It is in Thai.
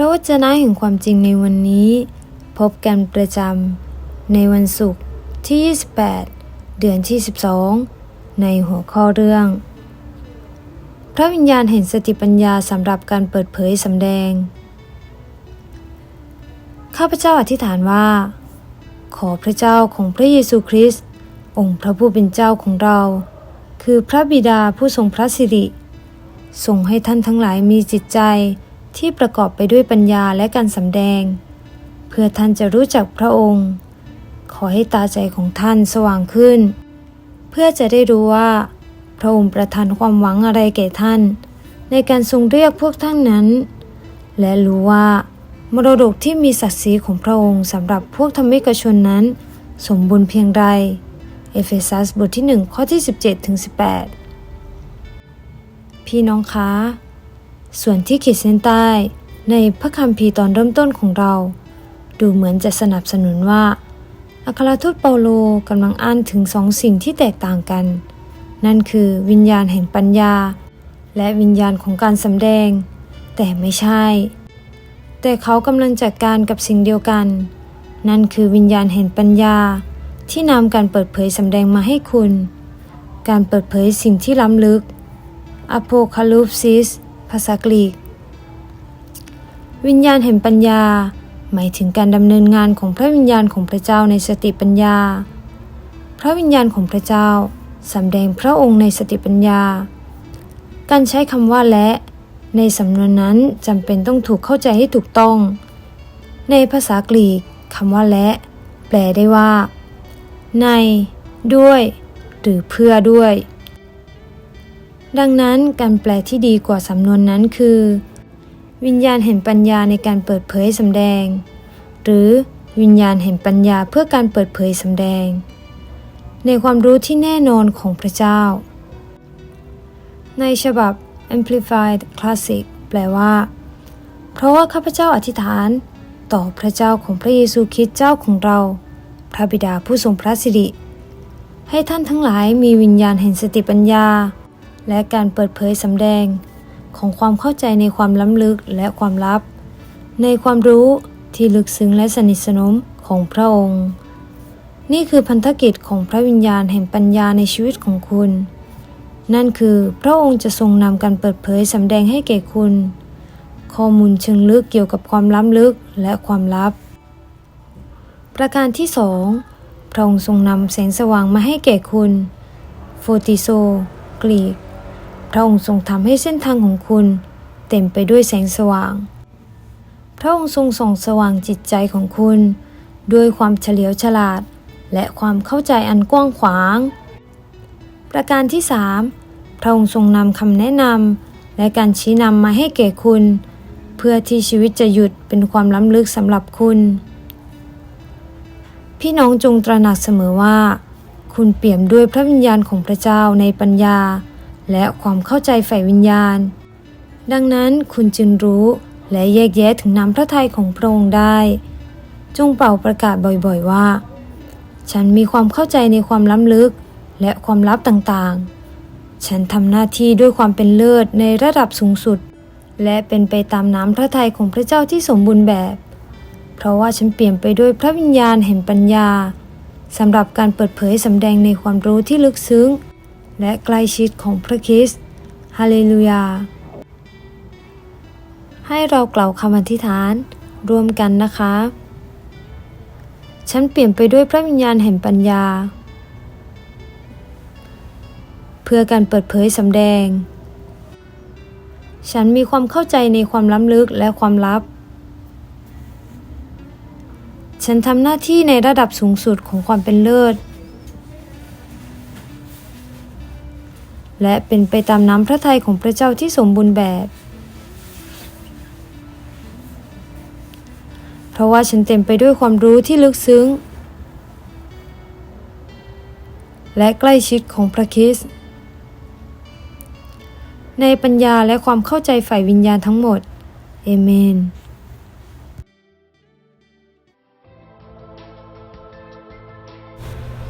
ระวจนะแห่งความจริงในวันนี้ พบกันประจำในวันศุกร์ที่ 28 เดือนที่ 12 ในหัวข้อเรื่อง พระวิญญาณเห็นสติปัญญาสำหรับการเปิดเผยสำแดง ข้าพเจ้าอธิษฐานว่า ขอพระเจ้าของพระเยซูคริสต์องค์พระผู้เป็นเจ้าของเรา คือพระบิดาผู้ทรงพระสิริทรงให้ท่านทั้งหลายมีจิตใจ ที่ประกอบไปด้วยปัญญาและการสำแดง เพื่อท่านจะรู้จักพระองค์ ขอให้ตาใจของท่านสว่างขึ้น เพื่อจะได้รู้ว่า พระองค์ประทานความหวังอะไรแก่ท่าน ในการทรงเรียกพวกท่านนั้น และรู้ว่ามรดกที่มีศักดิ์ศรีของพระองค์สำหรับพวกธรรมิกชนนั้น สมบูรณ์เพียงใดเอเฟซัสบทที่ 1 ข้อที่ 17ถึง18 พี่น้องคะ ส่วนที่ขีดเส้นใต้ ในพระคัมภีร์ตอนเริ่มต้นของเรา ดูเหมือนจะสนับสนุนว่า อัครทูตเปาโลกำลังอ่านถึงสองสิ่งที่แตกต่างกัน นั่นคือวิญญาณแห่งปัญญา และวิญญาณของการสำแดง แต่ไม่ใช่ แต่เขากำลังจัดการกับสิ่งเดียวกัน นั่นคือวิญญาณแห่งปัญญา ที่นำการเปิดเผยสำแดงมาให้คุณ การเปิดเผยสิ่งที่ล้ำลึก Apocalypsis ภาษากรีก วิญญาณแห่งปัญญา หมายถึงการดำเนินงานของพระวิญญาณของพระเจ้าในสติปัญญา พระวิญญาณของพระเจ้าสำแดงพระองค์ในสติปัญญา การใช้คำว่าและ ในสำนวนนั้นจำเป็นต้องถูกเข้าใจให้ถูกต้อง ในภาษากรีกคำว่าและ แปลได้ว่า ใน ด้วย หรือเพื่อด้วย ดังนั้นการแปลที่ดีกว่าสำนวนนั้นคือ วิญญาณแห่งปัญญาในการเปิดเผยสำแดง หรือวิญญาณแห่งปัญญาเพื่อการเปิดเผยสำแดง ในความรู้ที่แน่นอนของพระเจ้า ในฉบับ Amplified Classic แปลว่า เพราะว่าข้าพเจ้าอธิษฐานต่อพระเจ้าของพระเยซูคริสต์เจ้าของเรา พระบิดาผู้ทรงพระสิริ ให้ท่านทั้งหลายมีวิญญาณแห่งสติปัญญา และการเปิดเผยสำแดง ของความเข้าใจในความล้ำลึกและความลับ ในความรู้ที่ลึกซึ้งและสนิทสนมของพระองค์ นี่คือพันธกิจของพระวิญญาณแห่งปัญญาในชีวิตของคุณ นั่นคือพระองค์จะทรงนำการเปิดเผยสำแดงให้แก่คุณ ข้อมูลเชิงลึกเกี่ยวกับความล้ำลึกและความลับ ประการที่สองพระองค์ทรงนำแสงสว่างมาให้แก่คุณ โฟติโซ กรีก พระองค์ทรงทำให้เส้นทางของคุณเต็มไปด้วยแสงสว่าง พระองค์ทรงส่องสว่างจิตใจของคุณ ด้วยความเฉลียวฉลาด และความเข้าใจอันกว้างขวาง ประการที่สามพระองค์ทรงนำคำแนะนำและการชี้นำมาให้แก่คุณ เพื่อที่ชีวิตจะหยุดเป็นความล้ำลึกสำหรับคุณ พี่น้องจงตระหนักเสมอว่า คุณเปี่ยมด้วยพระวิญญาณของพระเจ้าในปัญญา และความเข้าใจฝ่ายวิญญาณ ดังนั้นคุณจึงรู้และแยกแยะถึงน้ำพระทัยของพระองค์ได้ จงเป่าประกาศบ่อยๆว่า ฉันมีความเข้าใจในความล้ำลึกและความลับต่างๆ ฉันทำหน้าที่ด้วยความเป็นเลิศในระดับสูงสุด และเป็นไปตามน้ำพระทัยของพระเจ้าที่สมบูรณ์แบบ เพราะว่าฉันเปลี่ยนไปด้วยพระวิญญาณแห่งปัญญาสำหรับการเปิดเผยสำแดงในความรู้ที่ลึกซึ้ง และใกล้ชิดของพระคริสต์ฮาเลลูยา ให้เรากล่าวคำอธิษฐานร่วมกันนะคะ ฉันเปลี่ยนไปด้วยพระวิญญาณแห่งปัญญา เพื่อการเปิดเผยสำแดง ฉันมีความเข้าใจในความล้ำลึกและความลับ ฉันทำหน้าที่ในระดับสูงสุดของความเป็นเลิศ และเป็นไปตามน้ำพระทัยของพระเจ้าที่สมบูรณ์แบบ เพราะว่าฉันเต็มไปด้วยความรู้ที่ลึกซึ้ง และใกล้ชิดของพระคริสต์ในปัญญาและความเข้าใจฝ่ายวิญญาณทั้งหมด เอเมน